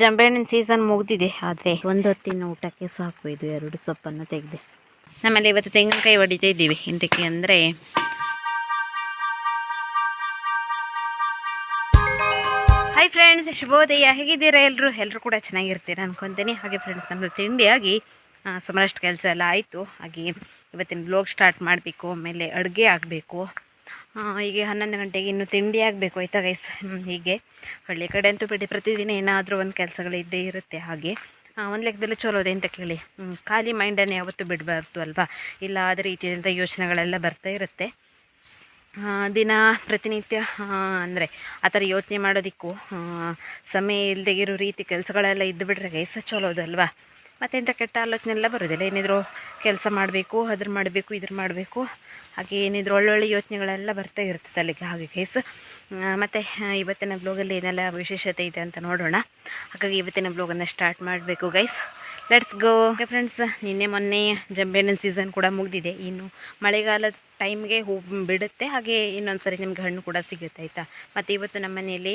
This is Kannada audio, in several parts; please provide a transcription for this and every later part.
ಜಂಬೆಹಣ್ಣಿನ ಸೀಸನ್ ಮುಗ್ದಿದೆ, ಆದರೆ. ಒಂದು ಹೊತ್ತಿನ ಊಟಕ್ಕೆ ಸಾಕು, ಇದು ಎರಡು ಸೊಪ್ಪನ್ನು ತೆಗೆದೆ. ನಮ್ಮಲ್ಲಿ ಇವತ್ತು ತೆಂಗಿನಕಾಯಿ ಹೊಡಿತಾ ಇದ್ದೀವಿ ಇಂತಕ್ಕೆ ಅಂದರೆ. ಹಾಯ್ ಫ್ರೆಂಡ್ಸ್ ಶುಭೋದಯ. ಹೇಗಿದ್ದೀರಾ ಎಲ್ಲರೂ ಎಲ್ಲರೂ ಕೂಡ ಚೆನ್ನಾಗಿರ್ತೀರಾ ಅನ್ಕೊತೀನಿ. ಹಾಗೆ ಫ್ರೆಂಡ್ಸ್ ನಮ್ಮದು ತಿಂಡಿಯಾಗಿ ಸುಮಾರಷ್ಟು ಕೆಲಸ ಎಲ್ಲ ಆಯಿತು. ಹಾಗೆ ಇವತ್ತಿನ ಬ್ಲಾಗ್ ಸ್ಟಾರ್ಟ್ ಮಾಡಬೇಕು, ಆಮೇಲೆ ಅಡುಗೆ ಆಗಬೇಕು. ಹೀಗೆ ಹನ್ನೊಂದು ಗಂಟೆಗೆ ಇನ್ನು ತಿಂಡಿ ಆಗಬೇಕು, ಆಯ್ತಾ ಗೈಸ್ ಹೀಗೆ. ಹಳ್ಳಿ ಕಡೆ ಅಂತೂ ಬಿಡಿ, ಪ್ರತಿದಿನ ಏನಾದರೂ ಒಂದು ಕೆಲಸಗಳು ಇದ್ದೇ ಇರುತ್ತೆ ಹಾಗೆ. ಒಂದು ಲೆಕ್ಕದಲ್ಲಿ ಚಲೋ ಇದೆ ಅಂತ ಕೇಳಿ. ಖಾಲಿ ಮೈಂಡನ್ನು ಯಾವತ್ತೂ ಬಿಡಬಾರ್ದು ಅಲ್ವಾ? ಇಲ್ಲ ಅದೇ ರೀತಿಯಾದಂಥ ಯೋಚನೆಗಳೆಲ್ಲ ಬರ್ತಾ ಇರುತ್ತೆ. ದಿನ ಪ್ರತಿನಿತ್ಯ ಅಂದರೆ ಆ ಥರ ಯೋಚನೆ ಮಾಡೋದಕ್ಕೂ ಸಮಯ ಇಲ್ಲದೆ ಇರೋ ರೀತಿ ಕೆಲಸಗಳೆಲ್ಲ ಇದ್ದುಬಿಟ್ರೆ ಗೈಸ ಚಲೋದಲ್ವಾ ಮತ್ತು ಇಂಥ ಕೆಟ್ಟ ಆಲೋಚನೆ ಎಲ್ಲ ಬರೋದಿಲ್ಲ ಏನಿದ್ರು ಕೆಲಸ ಮಾಡಬೇಕು, ಅದ್ರ ಮಾಡಬೇಕು, ಇದ್ರ ಮಾಡಬೇಕು. ಹಾಗೆ ಏನಿದ್ರು ಒಳ್ಳೊಳ್ಳೆ ಯೋಚನೆಗಳೆಲ್ಲ ಬರ್ತಾ ಇರ್ತದೆ ಅಲ್ಲಿಗೆ. ಹಾಗೆ ಕೇಸ್ ಮತ್ತು ಇವತ್ತಿನ ಬ್ಲೋಗಲ್ಲಿ ಏನೆಲ್ಲ ವಿಶೇಷತೆ ಇದೆ ಅಂತ ನೋಡೋಣ. ಹಾಗಾಗಿ ಇವತ್ತಿನ ಬ್ಲೋಗನ್ನು ಸ್ಟಾರ್ಟ್ ಮಾಡಬೇಕು ಗೈಸ್ ಲೆಟ್ಸ್ ಗೋ ಫ್ರೆಂಡ್ಸ್ ನಿನ್ನೆ ಮೊನ್ನೆ ಜಂಬೇನ ಸೀಸನ್ ಕೂಡ ಮುಗಿದಿದೆ. ಇನ್ನು ಮಳೆಗಾಲದ ಟೈಮ್ಗೆ ಹೂ ಬಿಡುತ್ತೆ. ಹಾಗೆ ಇನ್ನೊಂದು ಸರಿ ನಿಮ್ಗೆ ಹಣ್ಣು ಕೂಡ ಸಿಗುತ್ತೆ, ಆಯಿತಾ? ಮತ್ತು ಇವತ್ತು ನಮ್ಮ ಮನೆಯಲ್ಲಿ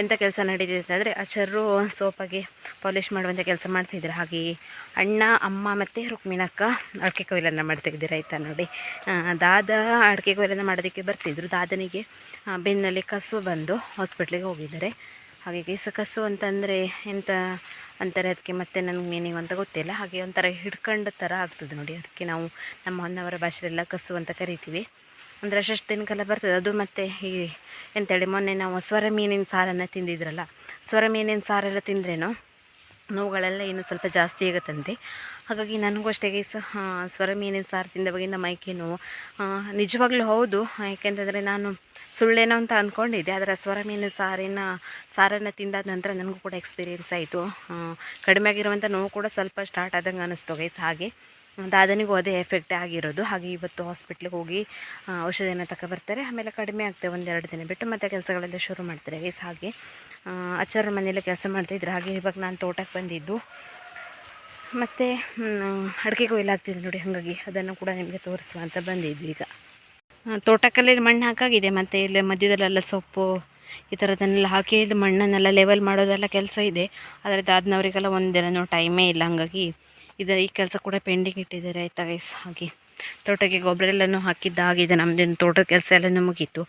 ಎಂಥ ಕೆಲಸ ನಡೀತಿದೆ ಅಂದರೆ ಆ ಚರ್ರು ಸೋಪಾಗಿ ಪಾಲಿಷ್ ಮಾಡುವಂಥ ಕೆಲಸ ಮಾಡ್ತಿದ್ರು. ಹಾಗೆ ಅಣ್ಣ, ಅಮ್ಮ ಮತ್ತು ರುಕ್ಮಿಣಕ್ಕ ಅಡಿಕೆ ಕೊಯ್ಲನ್ನು ಮಾಡ್ತಾಯಿದ್ದಾರೆ ಆಯಿತಾ ನೋಡಿ. ದಾದ ಅಡಿಕೆ ಕೊಯ್ಲನ್ನು ಮಾಡೋದಕ್ಕೆ ಬರ್ತಿದ್ರು. ದಾದನಿಗೆ ಬೆನ್ನಲ್ಲಿ ಕಸು ಬಂದು ಹಾಸ್ಪಿಟ್ಲಿಗೆ ಹೋಗಿದ್ದಾರೆ. ಹಾಗೆ ಕೇಸ ಕಸು ಅಂತಂದರೆ ಎಂಥ ಅಂತಾರೆ ಅದಕ್ಕೆ ಮತ್ತೆ ನನಗೆ ಮೀನಿಂಗ್ ಅಂತ ಗೊತ್ತಿಲ್ಲ. ಹಾಗೆ ಒಂಥರ ಹಿಡ್ಕೊಂಡ ಥರ ಆಗ್ತದೆ ನೋಡಿ. ಅದಕ್ಕೆ ನಾವು ನಮ್ಮ ಹೊನ್ನವರ ಭಾಷೆಲ್ಲ ಕಸು ಅಂತ ಕರಿತೀವಿ. ಅಂದರೆ ಅಷ್ಟು ದಿನಕ್ಕೆಲ್ಲ ಬರ್ತದೆ. ಅದು ಮತ್ತು ಈ ಎಂತೇಳಿ, ಮೊನ್ನೆ ನಾವು ಸ್ವರ ಮೀನಿನ ಸಾರನ್ನು ತಿಂದಿದ್ರಲ್ಲ, ಸ್ವರ ಮೀನಿನ ಸಾರೆಲ್ಲ ತಿಂದ್ರೇನೋ? ನೋವುಗಳೆಲ್ಲ ಇನ್ನೂ ಸ್ವಲ್ಪ ಜಾಸ್ತಿ ಆಗುತ್ತಂತೆ. ಹಾಗಾಗಿ ನನಗೂ ಅಷ್ಟೇ ಸ್ವರ ಮೀನಿನ ಸಾರು ತಿಂದವಾಗಿಂದ ಮೈಕೈ ನೋವು ನಿಜವಾಗ್ಲೂ ಹೌದು. ಯಾಕೆಂತಂದರೆ ನಾನು ಸುಳ್ಳೇನೋ ಅಂತ ಅಂದ್ಕೊಂಡಿದ್ದೆ ಆದರೆ ಸ್ವರ ಮೀನಿನ ಸಾರಿನ, ಸಾರನ್ನು ತಿಂದಾದ ನಂತರ ನನಗೂ ಕೂಡ ಎಕ್ಸ್ಪೀರಿಯೆನ್ಸ್ ಆಯಿತು. ಕಡಿಮೆ ಆಗಿರುವಂಥ ನೋವು ಕೂಡ ಸ್ವಲ್ಪ ಸ್ಟಾರ್ಟ್ ಆದಂಗೆ ಅನ್ನಿಸ್ತು ಗೈಸ್ ಹಾಗೆ. ದಾದನಿಗೂ ಅದೇ ಎಫೆಕ್ಟ್ ಆಗಿರೋದು. ಹಾಗೆ ಇವತ್ತು ಹಾಸ್ಪಿಟ್ಲಿಗೆ ಹೋಗಿ ಔಷಧಿಯನ್ನು ತಗೊಬರ್ತಾರೆ ಆಮೇಲೆ ಕಡಿಮೆ ಆಗ್ತದೆ ಒಂದೆರಡು ದಿನ ಬಿಟ್ಟು ಮತ್ತೆ ಕೆಲಸಗಳೆಲ್ಲ ಶುರು ಮಾಡ್ತಾರೆ. ಗೈಸ್ ಹಾಗೆ ಅಚ್ಚರ ಮನೆಯಲ್ಲೇ ಕೆಲಸ ಮಾಡ್ತಾಯಿದ್ರು ಹಾಗೆ ಇವಾಗ ನಾನು ತೋಟಕ್ಕೆ ಬಂದಿದ್ದು. ಮತ್ತು ಅಡಿಕೆ ಕೊಯ್ಲಾಗ್ತಿದೆ ನೋಡಿ. ಹಾಗಾಗಿ ಅದನ್ನು ಕೂಡ ನಿಮಗೆ ತೋರಿಸುವ ಅಂತ ಬಂದಿದ್ವಿ ಈಗ. ತೋಟಕ್ಕಲ್ಲಿ ಮಣ್ಣು ಹಾಕಾಗಿದೆ. ಮತ್ತು ಇಲ್ಲಿ ಮಧ್ಯದಲ್ಲೆಲ್ಲ ಸೊಪ್ಪು, ಈ ಥರದನ್ನೆಲ್ಲ ಹಾಕಿ, ಇದು ಮಣ್ಣನ್ನೆಲ್ಲ ಲೆವೆಲ್ ಮಾಡೋದೆಲ್ಲ ಕೆಲಸ ಇದೆ. ಆದರೆ ದಾದನವರಿಗೆಲ್ಲ ಒಂದಿನೂ ಟೈಮೇ ಇಲ್ಲ. ಹಾಗಾಗಿ ಇದು, ಈ ಕೆಲಸ ಕೂಡ ಪೆಂಡಿಂಗ್ ಇಟ್ಟಿದ್ದಾರೆ. ಆಯಿತಾ ಗೈಸ್ ಹಾಗೆ. ತೋಟಕ್ಕೆ ಗೊಬ್ಬರ ಎಲ್ಲನೂ ಹಾಕಿದ್ದಾಗಿದೆ ನಮ್ಮದೇನು ತೋಟದ ಕೆಲಸ ಎಲ್ಲನೂ ಮುಗೀತು.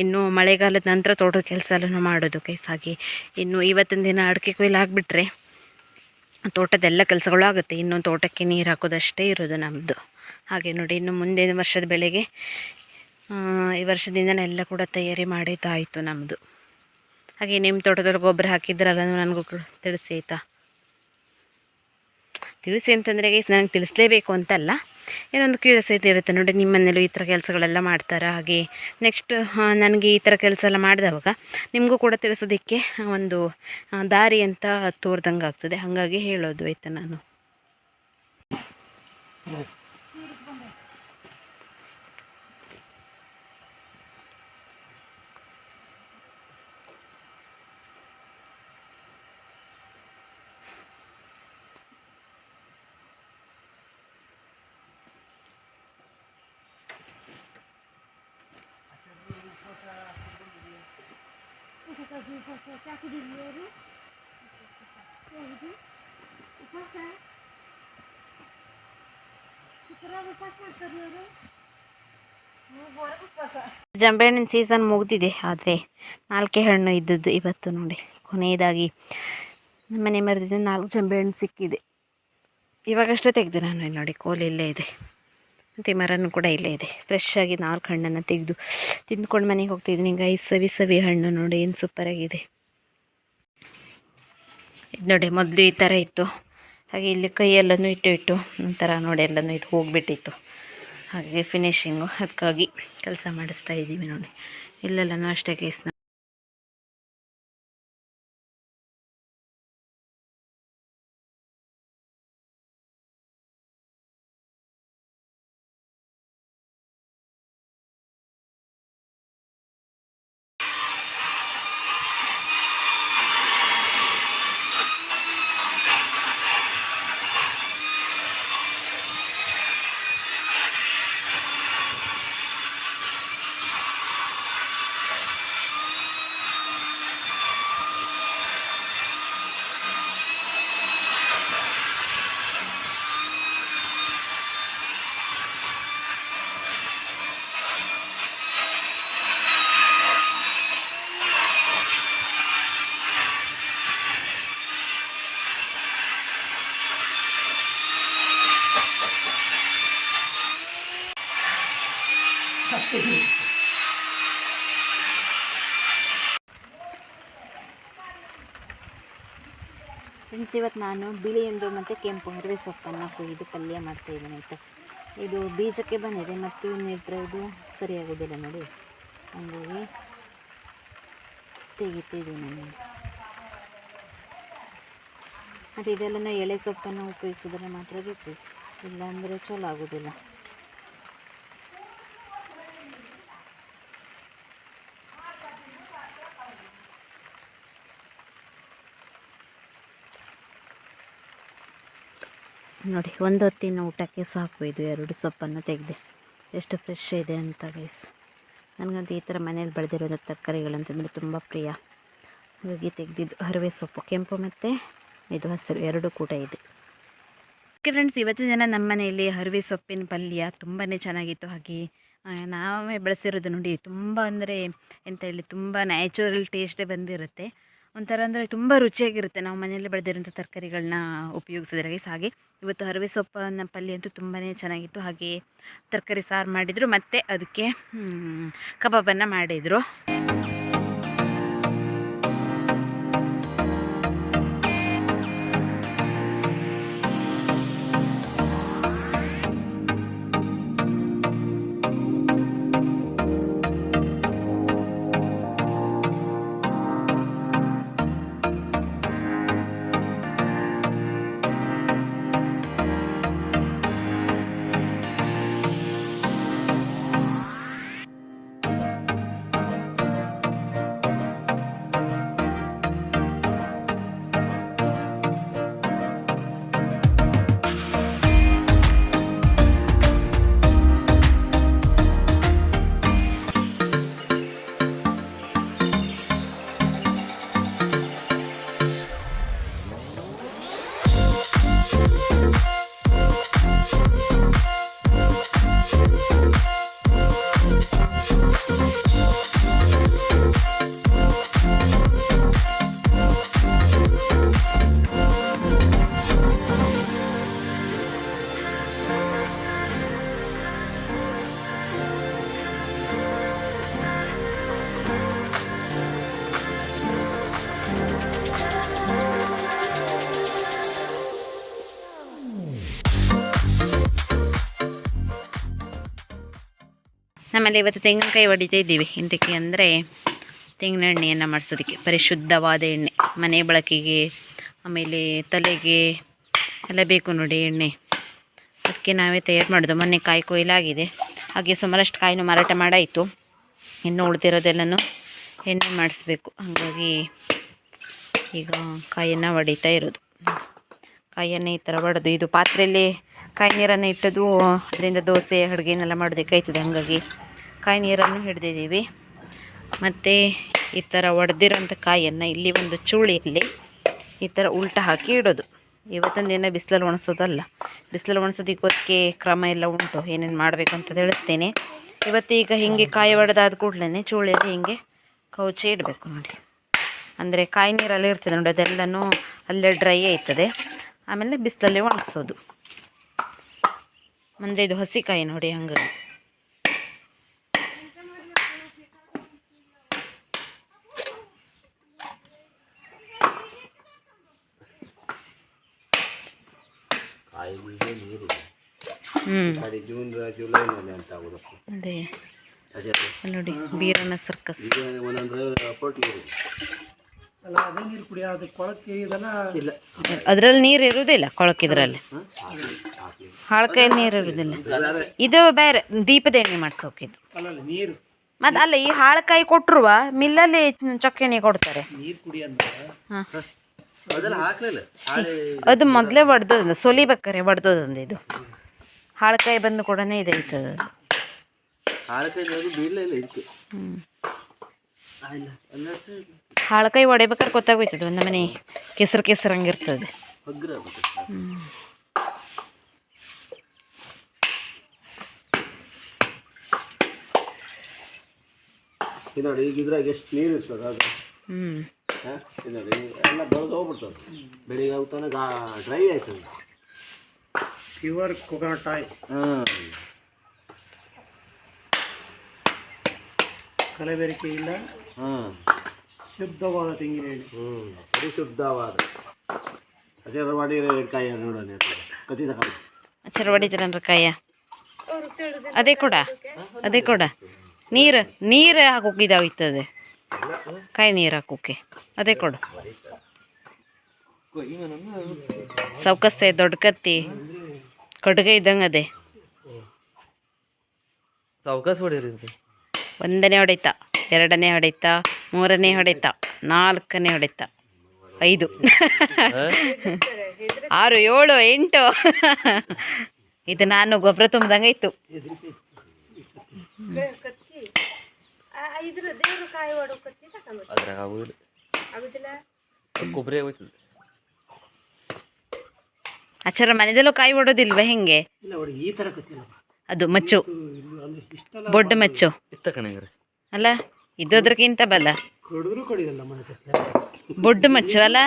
ಇನ್ನು ಮಳೆಗಾಲದ ನಂತರ ತೋಟದ ಕೆಲಸ ಎಲ್ಲನೂ ಮಾಡೋದು ಗೈಸ್ ಹಾಗೆ. ಇನ್ನು ಇವತ್ತಿನ ದಿನ ಅಡಿಕೆ ಕೊಯ್ಲು ಆಗಿಬಿಟ್ರೆ ತೋಟದೆಲ್ಲ ಕೆಲಸಗಳು ಆಗುತ್ತೆ. ಇನ್ನು ತೋಟಕ್ಕೆ ನೀರು ಹಾಕೋದಷ್ಟೇ ಇರೋದು ನಮ್ಮದು ಹಾಗೆ ನೋಡಿ, ಇನ್ನು ಮುಂದಿನ ವರ್ಷದ ಬೆಳೆಗೆ ಈ ವರ್ಷದಿಂದನೇ ಎಲ್ಲ ಕೂಡ ತಯಾರಿ ಮಾಡಿದ್ದಾಯಿತು ನಮ್ಮದು ಹಾಗೆ ನಿಮ್ಮ ತೋಟದಲ್ಲಿ ಗೊಬ್ಬರ ಹಾಕಿದ್ರಲ್ಲ ನನಗೂ ತಿಳಿಸಿ ಆಯಿತಾ? ತಿಳಿಸಿ ಅಂತಂದರೆ ನನಗೆ ತಿಳಿಸಲೇಬೇಕು ಅಂತಲ್ಲ. ಏನೊಂದು ಕ್ಯೂರಿಯಾಸಿಟಿ ಇರುತ್ತೆ ನೋಡಿ ನಿಮ್ಮನೇಲೂ ಈ ಥರ ಕೆಲಸಗಳೆಲ್ಲ ಮಾಡ್ತಾರೆ? ಹಾಗೆ ನೆಕ್ಸ್ಟ್ ನನಗೆ ಈ ಥರ ಕೆಲಸ ಎಲ್ಲ ಮಾಡಿದವಾಗ ನಿಮಗೂ ಕೂಡ ತಿಳಿಸೋದಕ್ಕೆ ಒಂದು ದಾರಿ ಅಂತ ತೋರ್ದಂಗೆ ಆಗ್ತದೆ ಹಾಗಾಗಿ ಹೇಳೋದು ಆಯಿತಾ ನಾನು. ಜಂಬೆಹಣ್ಣಿನ ಸೀಸನ್ ಮುಗ್ದಿದೆ ಆದರೆ ನಾಲ್ಕೇ ಹಣ್ಣು ಇದ್ದದ್ದು ಇವತ್ತು ನೋಡಿ. ಕೊನೆಯದಾಗಿ ಮನೆ ಮರದಿಂದ ನಾಲ್ಕು ಜಂಬೆಹಣ್ಣು ಸಿಕ್ಕಿದೆ. ಇವಾಗಷ್ಟೇ ತೆಗೆದೆ ನಾನು ನೋಡಿ, ಕೋಲು ಇಲ್ಲೇ ಇದೆ. ಮತ್ತು ಮರನೂ ಕೂಡ ಇಲ್ಲೇ ಇದೆ. ಫ್ರೆಶ್ ಆಗಿ ನಾಲ್ಕು ಹಣ್ಣನ್ನು ತೆಗೆದು ತಿಂದ್ಕೊಂಡು ಮನೆಗೆ ಹೋಗ್ತಿದ್ದೀನಿ ಈಗ ಐದು ಸವಿ ಸವಿ ಹಣ್ಣು ನೋಡಿ, ಏನು ಸೂಪರಾಗಿದೆ ಇದು ನೋಡಿ, ಮೊದಲು ಈ ಥರ ಇತ್ತು. ಹಾಗೆ ಇಲ್ಲಿ ಕೈಯೆಲ್ಲನೂ ಇಟ್ಟು ಇಟ್ಟು ಒಂಥರ ನೋಡಿ ಎಲ್ಲನೂ ಇದು ಹೋಗಿಬಿಟ್ಟಿತ್ತು. ಹಾಗೆ ಫಿನಿಶಿಂಗು ಅದಕ್ಕಾಗಿ ಕೆಲಸ ಮಾಡಿಸ್ತಾ ಇದ್ದೀವಿ ನೋಡಿ. ಇಲ್ಲೆಲ್ಲನೂ ಅಷ್ಟೇ ಕೇಸ್ನ ಫ್ರೆಂಡ್ಸ್, ಇವತ್ತು ನಾನು ಬಿಳಿ ಎಂದು ಮತ್ತು ಕೆಂಪು ಹರಿವೆ ಸೊಪ್ಪನ್ನು ಕುಯ್ದು ಪಲ್ಯ ಮಾಡ್ತಾ ಇದ್ದೀನಿ ಅಂತ ಇದು ಬೀಜಕ್ಕೆ ಬಂದಿದೆ ಮತ್ತು ನೆಟ್ಟರೆ ಇದು ಸರಿಯಾಗೋದಿಲ್ಲ ನೋಡಿ. ಹಂಗಾಗಿ ತೆಗಿತಿದ್ದೀನಿ ನಾನು. ಮತ್ತು ಇದೆಲ್ಲ ನಾವು ಎಳೆ ಸೊಪ್ಪನ್ನು ಉಪಯೋಗಿಸಿದ್ರೆ ಮಾತ್ರ ಬೇಕು ಇಲ್ಲಾಂದರೆ ಚಲೋ ಆಗೋದಿಲ್ಲ. ನೋಡಿ, ಒಂದು ಹೊತ್ತಿನ ಊಟಕ್ಕೆ ಸಾಕು. ಇದು ಎರಡು ಸೊಪ್ಪನ್ನು ತೆಗೆದೆ. ಎಷ್ಟು ಫ್ರೆಶ್ ಇದೆ ಅಂತ ಗೈಸ್ ನನಗಂತೂ ಈ ಥರ ಮನೇಲಿ ಬೆಳೆದಿರೋದು ತರಕಾರಿಗಳಂತಂದರೆ ತುಂಬ ಪ್ರಿಯ. ಹಾಗಾಗಿ ತೆಗೆದಿದ್ದು ಹರಿವೆ ಸೊಪ್ಪು, ಕೆಂಪು ಮತ್ತು ಇದು ಹಸಿರು, ಎರಡು ಕೂಡ ಇದೆ. ಓಕೆ ಫ್ರೆಂಡ್ಸ್ ಇವತ್ತಿನ ದಿನ ನಮ್ಮ ಮನೆಯಲ್ಲಿ ಹರಿವೆ ಸೊಪ್ಪಿನ ಪಲ್ಯ ತುಂಬಾ ಚೆನ್ನಾಗಿತ್ತು. ಹಾಗೆ ನಾವೇ ಬೆಳೆಸಿರೋದು ನೋಡಿ, ತುಂಬ ಅಂದರೆ ಎಂತ ಹೇಳಿ, ತುಂಬ ನ್ಯಾಚುರಲ್ ಟೇಸ್ಟೇ ಬಂದಿರುತ್ತೆ. ಒಂಥರ ಅಂದರೆ ತುಂಬ ರುಚಿಯಾಗಿರುತ್ತೆ ನಾವು ಮನೆಯಲ್ಲಿ ಬೆಳೆದಿರೋಂಥ ತರಕಾರಿಗಳನ್ನ ಉಪಯೋಗಿಸಿದ್ರೆ ಗೈಸ್ ಹಾಗೆ ಇವತ್ತು ಹರವೆ ಸೊಪ್ಪನ್ನ ಪಲ್ಯ ಅಂತೂ ತುಂಬಾ ಚೆನ್ನಾಗಿತ್ತು. ಹಾಗೆ ತರಕಾರಿ ಸಾರು ಮಾಡಿದರು, ಮತ್ತು ಅದಕ್ಕೆ ಕಬಾಬನ್ನು ಮಾಡಿದರು. ನಮ್ಮಲ್ಲಿ ಇವತ್ತು ತೆಂಗಿನಕಾಯಿ ಹೊಡಿತಾ ಇದ್ದೀವಿ. ಇಂತಕ್ಕೆ ಅಂದರೆ ತೆಂಗಿನ ಎಣ್ಣೆಯನ್ನು ಮಾಡಿಸೋದಕ್ಕೆ. ಪರಿಶುದ್ಧವಾದ ಎಣ್ಣೆ. ಮನೆ ಬಳಕೆಗೆ, ಆಮೇಲೆ ತಲೆಗೆ ಎಲ್ಲ ಬೇಕು ನೋಡಿ ಎಣ್ಣೆ. ಅದಕ್ಕೆ ನಾವೇ ತಯಾರು ಮಾಡೋದು. ಮೊನ್ನೆ ಕಾಯಿ ಕೊಯ್ಲಾಗಿದೆ. ಹಾಗೆ ಸುಮಾರಷ್ಟು ಕಾಯಿನೂ ಮಾರಾಟ ಮಾಡಾಯಿತು. ಇನ್ನು ಉಳಿದಿರೋದೆಲ್ಲನೂ ಎಣ್ಣೆ ಮಾಡಿಸ್ಬೇಕು. ಹಾಗಾಗಿ ಈಗ ಕಾಯಿಯನ್ನು ಹೊಡಿತಾ ಇರೋದು. ಕಾಯನ್ನು ಈ ಥರ ಹೊಡೆದು ಇದು ಪಾತ್ರೆಯಲ್ಲಿ ಕಾಯಿ ನೀರನ್ನು ಇಟ್ಟದು ಅದರಿಂದ ದೋಸೆ, ಅಡುಗೆನೆಲ್ಲ ಮಾಡೋದಕ್ಕೆ ಆಯ್ತದೆ. ಹಾಗಾಗಿ ಕಾಯಿ ನೀರನ್ನು ಹಿಡಿದಿದ್ದೀವಿ. ಮತ್ತು ಈ ಥರ ಒಡೆದಿರೋಂಥ ಕಾಯನ್ನು ಇಲ್ಲಿ ಒಂದು ಚೂಳಿಯಲ್ಲಿ ಈ ಥರ ಉಲ್ಟ ಹಾಕಿ ಇಡೋದು. ಇವತ್ತಿನ ದಿನ ಬಿಸಿಲಲ್ಲಿ ಒಣಸೋದಲ್ಲ. ಬಿಸಿಲಲ್ಲಿ ಒಣಸೋದಕ್ಕೆ ಅದಕ್ಕೆ ಕ್ರಮ ಎಲ್ಲ ಉಂಟು. ಏನೇನು ಮಾಡಬೇಕು ಅಂತ ತಿಳಿಸ್ತೇನೆ ಇವತ್ತು ಈಗ ಹೀಗೆ ಕಾಯಿ ಒಡೆದಾದ ಕೂಡಲೇ ಚೂಳಿಯಲ್ಲಿ ಹೀಗೆ ಕೌಚಿ ಇಡಬೇಕು ನೋಡಿ. ಅಂದರೆ ಕಾಯಿ ನೀರಲ್ಲಿ ಇರ್ತದೆ ನೋಡಿ, ಅದೆಲ್ಲನೂ ಅಲ್ಲೇ ಡ್ರೈ ಆಯ್ತದೆ. ಆಮೇಲೆ ಬಿಸಿಲಲ್ಲಿ ಒಣಗಿಸೋದು. ಅಂದರೆ ಇದು ಹಸಿ ಕಾಯಿ ನೋಡಿ ಹಂಗಾಗಿ ಕಾಯಿಗೆ ನೀರಿದೆ ಹ್ಞೂ ಕಡೆ ಜೂನ್ ಜುಲೈನಲ್ಲಿ ಅಂತ ಆಗೋದಪ್ಪ ಅದೇ. ಅದೇ ಅಲ್ಲಿ ನೋಡಿ ಬೀರನ ಸರ್ಕಸ್ ಈಗ ಒಂದೊಂದು ಅಪೋರ್ಟ್ ನೀರು. ಅಲ್ಲ ಅದೇ ನೀರು ಕುಡಿಯ ಅದು ಕೊಳಕ್ಕೆ ಇದೆಲ್ಲ ಇಲ್ಲ. ಅದರಲ್ಲಿ ನೀರು ಇರುವುದಿಲ್ಲ ಕೊಳಕಿದ್ರಲ್ಲಿ ಹಾಳ್ಕಾಯಲ್ಲಿ ನೀರು ಇರುವುದಿಲ್ಲ. ಇದು ಬೇರೆ ದೀಪದ ಎಣ್ಣೆ ಮಾಡ್ಸೋಕಿದು ಅಲ್ಲಲ್ಲ ನೀರು. ಮತ್ತು ಅಲ್ಲ ಈ ಹಾಳಕಾಯಿ ಕೊಟ್ಟರುವ ಮಿಲ್ಲಲ್ಲಿ ಚೊಕ್ಕೆಣ್ಣೆ ಕೊಡ್ತಾರೆ. ನೀರು ಕುಡಿ ಅಂತ. ಹಾಂ. ಅದೆಲ್ಲ ಹಾಕ್ಲಿಲ್ಲ. ಅದು ಮೊದಲೇ ಒಡ್ದೋದು ಸೊಲಿಬೇಕಾರೆ ಬಡ್ದೋದೊಂದು ಇದು. ಹಾಳಕಾಯಿ ಬಂದು ಕೂಡನೇ ಇದೆ ಇರ್ತದೆ ಹಾಳಕಾಯಿ ಹ್ಞೂ ಹೊಡಿಬೇಕಾದ್ರೆ ಗೊತ್ತಾಗೋಯ್ತದೆ ಒಂದು ಮನೆ ಕೆಸರು ಕೆಸರು ಹಂಗಿರ್ತದೆ ಹಗ್ರ ಆಗುತ್ತೆ ಇದು ನೋಡಿ ಈಗ ಇದ್ರಾಗ ಎಷ್ಟು ನೀರು ಇರ್ತದೆ ಅದು. ಹ್ಞೂ ಹಾಂ ಇದು ನೋಡಿ ಎಲ್ಲ ಬೆಳೆದು ಹೋಗ್ಬಿಡ್ತದೆ. ಬೆಳಿಗ್ಗೆ ಹೋಗ್ತಾನೆ ಡ್ರೈ ಆಯ್ತದೆ. ಪ್ಯೂರ್ ಕೊಕೊನಟ್ ಆಯಿಲ್ ಹಾಂ. ಕಲಬೆರಕೆ ಇಲ್ಲ ಹಾಂ. ಶುದ್ಧವಾದ ತೆಂಗಿನ ಎಣ್ಣೆ. ಹ್ಞೂ ಪರಿಶುದ್ಧವಾದ. ಅದೇ ಮಾಡಿ ಕಾಯಿ ನೋಡೋಣ ಕತ್ತಿದ ಕಾಯಿ ಹಚ್ಚರ ಹೊಡಿತೀರನ್ರ ಕಾಯ ಅದೇ ಕೊಡ. ಅದೇ ಕೊಡ. ನೀರು ನೀರು ಹಾಕೋಕೆ ಇದಾಗ್ತದೆ ಕಾಯಿ ನೀರು ಹಾಕೋಕೆ ಅದೇ ಕೊಡು. ಸೌಕಸ್ತೆ ದೊಡ್ಡ ಕತ್ತಿ. ಕಡ್ಗೆ ಇದ್ದಂಗೆ ಅದೇ. ಸಾವಕಾಶ ಹೊಡೀರಿ ಒಂದನೇ ಹೊಡೆತ ಎರಡನೇ ಹೊಡೆತ ಮೂರನೇ ಹೊಡೆತ ನಾಲ್ಕನೇ ಹೊಡೆತ ಐದು. ಆರು ಏಳು ಎಂಟು. ಇದು ನಾನು ಗೊಬ್ಬರ ತುಂಬ್ದಂಗೆ ಇತ್ತು. ಕೊಬ್ಬರಿ ಅಚ್ಚರ ಮನೆದಲ್ಲೂ ಕಾಯಿ ಹೊಡೋದಿಲ್ವ ಹೆಂಗೆ? ಈ ಥರ ಅದು ಮಚ್ಚು. ಬೊಡ್ಡ ಮಚ್ಚು. ಅಲ್ಲ ಇದು ಅದ್ರಕ್ಕಿಂತ ಬಲ್ಲ ಬೊಡ್ಡ ಮಚ್ಚು ಅಲ್ಲ?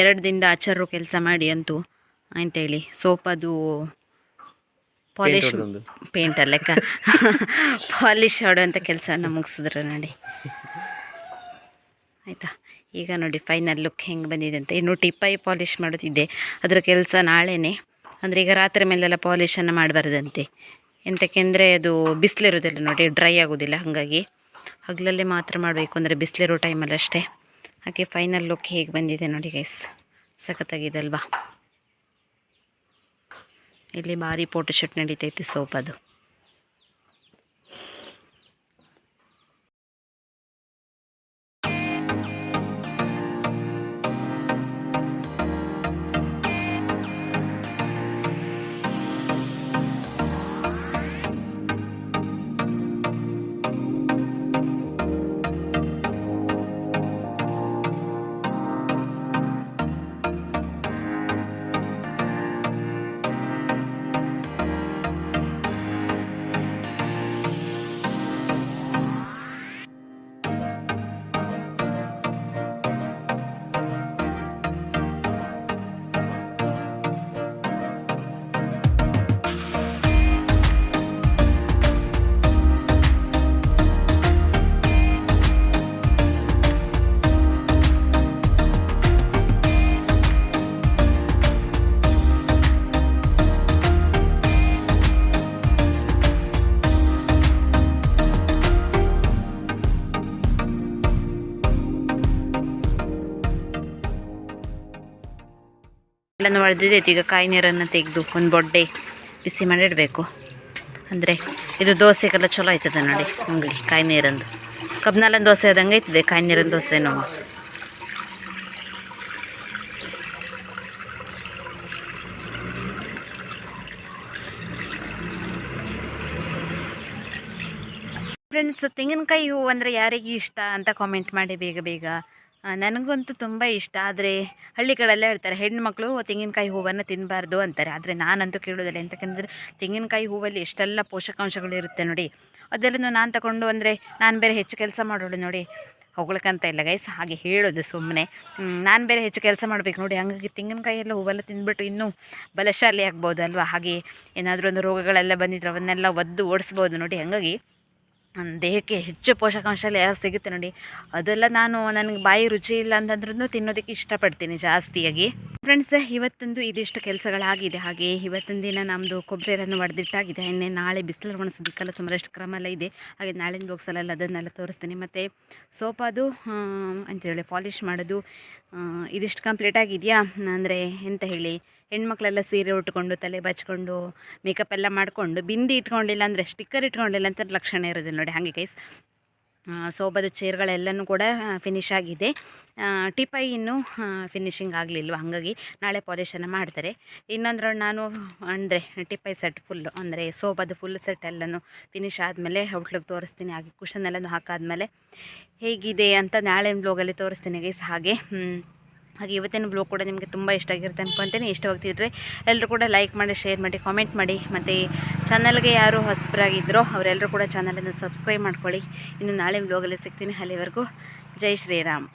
ಎರಡು ದಿನದ ಆಚಾರ್ರು ಕೆಲಸ ಮಾಡಿ ಅಂತೂ. ಅಂತೇಳಿ ಸೋಪ್ ಅದು ಪಾಲಿಶ್. ಪೇಂಟ್ ಅಲ್ಲಕ್ಕ ಪಾಲಿಶ್ ಹೊಡೋಂಥ ಕೆಲಸನ ಮುಗಿಸಿದ್ರು ನೋಡಿ. ಆಯಿತಾ? ಈಗ ನೋಡಿ ಫೈನಲ್ ಲುಕ್ ಹೆಂಗೆ ಬಂದಿದೆ ಅಂತ. ಇನ್ನು ಟಿಪ್ಪೈ ಪಾಲಿಶ್ ಮಾಡೋದಿದ್ದೆ ಅದರ ಕೆಲಸ ನಾಳೆನೇ. ಅಂದರೆ ಈಗ ರಾತ್ರಿ ಮೇಲೆಲ್ಲ ಪಾಲಿಶನ್ನು ಮಾಡಬಾರ್ದಂತೆ. ಎಂತಕ್ಕೆಂದರೆ ಅದು ಬಿಸಿಲಿರೋದಿಲ್ಲ ನೋಡಿ ಡ್ರೈ ಆಗೋದಿಲ್ಲ ಹಾಗಾಗಿ ಹಗಲಲ್ಲೇ ಮಾತ್ರ ಮಾಡಬೇಕು ಅಂದರೆ ಬಿಸಿಲಿರೋ ಟೈಮಲ್ಲಿ ಅಷ್ಟೇ ಹಾಗೆ ಫೈನಲ್ ಲುಕ್ ಹೇಗೆ ಬಂದಿದೆ ನೋಡಿ ಗೈಸ್ ಸಖತ್ತಾಗಿದೆ ಅಲ್ವಾ? ಇಲ್ಲಿ ಭಾರಿ ಫೋಟೋ ಶೂಟ್ ನಡೀತೈತಿ ಸೋಪ್ ಎಲ್ಲನೂ ಹೊಡೆದಿದ್ದೈತಿ ಈಗ ಕಾಯಿ ನೀರನ್ನು ತೆಗೆದು ಒಂದು ಬೊಡ್ಡೆ ಬಿಸಿ ಮಾಡಿಡಬೇಕು ಅಂದರೆ ಇದು ದೋಸೆಗೆಲ್ಲ ಚಲೋ ಆಯ್ತದೆ ನೋಡಿ ಅಂಗಡಿ, ಕಾಯಿ ನೀರಂದು. ಕಬ್ನಾಲನ್ ದೋಸೆ ಆದಂಗೆ ಆಯ್ತದೆ, ಕಾಯಿ ನೀರಿನ ದೋಸೆನೋ ಫ್ರೆಂಡ್ಸ್ ತೆಂಗಿನಕಾಯಿ ಹೂವು ಅಂದರೆ ಯಾರಿಗೆ ಇಷ್ಟ ಅಂತ ಕಾಮೆಂಟ್ ಮಾಡಿ ಬೇಗ ಬೇಗ. ನನಗಂತೂ ತುಂಬ ಇಷ್ಟ. ಆದರೆ ಹಳ್ಳಿ ಕಡೆಲ್ಲ ಹೇಳ್ತಾರೆ ಹೆಣ್ಮಕ್ಳು ತೆಂಗಿನಕಾಯಿ ಹೂವನ್ನು ತಿನ್ನಬಾರ್ದು ಅಂತಾರೆ. ಆದರೆ ನಾನಂತೂ ಕೇಳೋದಿಲ್ಲ. ಎಂತಕ್ಕಂದರೆ ತೆಂಗಿನಕಾಯಿ ಹೂವಲ್ಲಿ ಎಷ್ಟೆಲ್ಲ ಪೋಷಕಾಂಶಗಳು ಇರುತ್ತೆ ನೋಡಿ. ಅದೆಲ್ಲನೂ ನಾನು ತಗೊಂಡು ಅಂದರೆ ನಾನು ಬೇರೆ ಹೆಚ್ಚು ಕೆಲಸ ಮಾಡೋಳು ನೋಡಿ. ಹೊಗಳಕ್ಕಂತ ಇಲ್ಲ ಗೈಸ್ ಹಾಗೆ ಹೇಳೋದು ಸುಮ್ಮನೆ ನಾನು ಬೇರೆ ಹೆಚ್ಚು ಕೆಲಸ ಮಾಡಬೇಕು ನೋಡಿ. ಹಂಗಾಗಿ ತೆಂಗಿನಕಾಯಿ ಎಲ್ಲ ಹೂವೆಲ್ಲ ತಿಂದ್ಬಿಟ್ಟು ಇನ್ನೂ ಬಲಶಾಲಿ ಆಗ್ಬೋದು ಅಲ್ವಾ ಹಾಗೆ ಏನಾದರೂ ಒಂದು ರೋಗಗಳೆಲ್ಲ ಬಂದಿದ್ರೆ ಅವನ್ನೆಲ್ಲ ಒದ್ದು ಓಡಿಸ್ಬೋದು ನೋಡಿ. ಹಾಗಾಗಿ ದೇಹಕ್ಕೆ ಹೆಚ್ಚು ಪೋಷಕಾಂಶ ಎಲ್ಲ ಸಿಗುತ್ತೆ ನೋಡಿ. ಅದೆಲ್ಲ ನಾನು ನನಗೆ ಬಾಯಿ ರುಚಿ ಇಲ್ಲ ಅಂತಂದ್ರೂ ತಿನ್ನೋದಕ್ಕೆ ಇಷ್ಟಪಡ್ತೀನಿ ಜಾಸ್ತಿಯಾಗಿ. ಫ್ರೆಂಡ್ಸ್ ಇವತ್ತೊಂದು ಇದಿಷ್ಟು ಕೆಲಸಗಳಾಗಿದೆ. ಹಾಗೆ ಇವತ್ತಿನ ದಿನ ನಮ್ಮದು ಕೊಬ್ಬರಿಯನ್ನು ಹೊಡೆದಿಟ್ಟಾಗಿದೆ ಇನ್ನೇ ನಾಳೆ ಬಿಸಿಲು ಒಣಸೋದಕ್ಕೆಲ್ಲ ಸುಮಾರಷ್ಟು ಕ್ರಮ ಎಲ್ಲ ಇದೆ. ಹಾಗೆ ನಾಳಿನ ಬಾಕ್ಸಲ್ಲೆಲ್ಲ ಅದನ್ನೆಲ್ಲ ತೋರಿಸ್ತೀನಿ. ಮತ್ತು ಸೋಪಾದು ಅಂತೇಳಿ ಪಾಲಿಷ್ ಮಾಡೋದು ಇದಿಷ್ಟು ಕಂಪ್ಲೀಟ್ ಆಗಿದೆಯಾ? ಅಂದರೆ ಎಂತ ಹೇಳಿ? ಹೆಣ್ಮಕ್ಳೆಲ್ಲ ಸೀರೆ ಉಟ್ಕೊಂಡು, ತಲೆ ಬಚ್ಕೊಂಡು ಮೇಕಪ್ ಎಲ್ಲ ಮಾಡಿಕೊಂಡು, ಬಿಂದಿ ಇಟ್ಕೊಂಡಿಲ್ಲ ಅಂದರೆ ಸ್ಟಿಕ್ಕರ್ ಇಟ್ಕೊಂಡಿಲ್ಲ ಅಂತ ಲಕ್ಷಣ ಇರೋದಿಲ್ಲ ನೋಡಿ ಹಾಗೆ ಕೈಸ್ ಸೋಬದ ಚೇರ್ಗಳೆಲ್ಲನೂ ಕೂಡ ಫಿನಿಶ್ ಆಗಿದೆ. ಟಿಪೈ ಇನ್ನೂ ಫಿನಿಶಿಂಗ್ ಆಗಲಿಲ್ವ? ಹಾಗಾಗಿ ನಾಳೆ ಪಾಲಿಶನ್ನು ಮಾಡ್ತಾರೆ. ಇನ್ನೊಂದ್ರೆ ನಾನು ಅಂದರೆ ಟಿಪೈ ಸೆಟ್ ಫುಲ್ಲು ಅಂದರೆ ಸೋಬದ ಫುಲ್ ಸೆಟ್ ಎಲ್ಲನೂ ಫಿನಿಶ್ ಆದಮೇಲೆ ಔಟ್ಲುಕ್ ತೋರಿಸ್ತೀನಿ. ಹಾಗೆ ಕುಷನ್ ಎಲ್ಲನೂ ಹಾಕಾದ್ಮೇಲೆ ಹೇಗಿದೆ ಅಂತ ನಾಳೆ ಬ್ಲೋಗಲ್ಲಿ ತೋರಿಸ್ತೀನಿ ಗೈಸ್ ಹಾಗೆ. ಹಾಗೆ ಇವತ್ತಿನ ಬ್ಲಾಗ್ ಕೂಡ ನಿಮಗೆ ತುಂಬ ಇಷ್ಟ ಆಗಿರುತ್ತೆ ಅನ್ಕೊಂತೀನಿ. ಇಷ್ಟವಾಗ್ತಿದ್ರೆ ಎಲ್ಲರೂ ಕೂಡ ಲೈಕ್ ಮಾಡಿ ಶೇರ್ ಮಾಡಿ ಕಾಮೆಂಟ್ ಮಾಡಿ. ಮತ್ತು ಚಾನಲ್ಗೆ ಯಾರು ಹೊಸಬರಾಗಿದ್ದರೋ ಅವರೆಲ್ಲರೂ ಕೂಡ ಚಾನಲನ್ನು ಸಬ್ಸ್ಕ್ರೈಬ್ ಮಾಡ್ಕೊಳ್ಳಿ. ಇನ್ನು ನಾಳೆ ಬ್ಲಾಗಲ್ಲಿ ಸಿಗ್ತೀನಿ. ಅಲ್ಲಿವರೆಗೂ ಜೈ ಶ್ರೀರಾಮ್.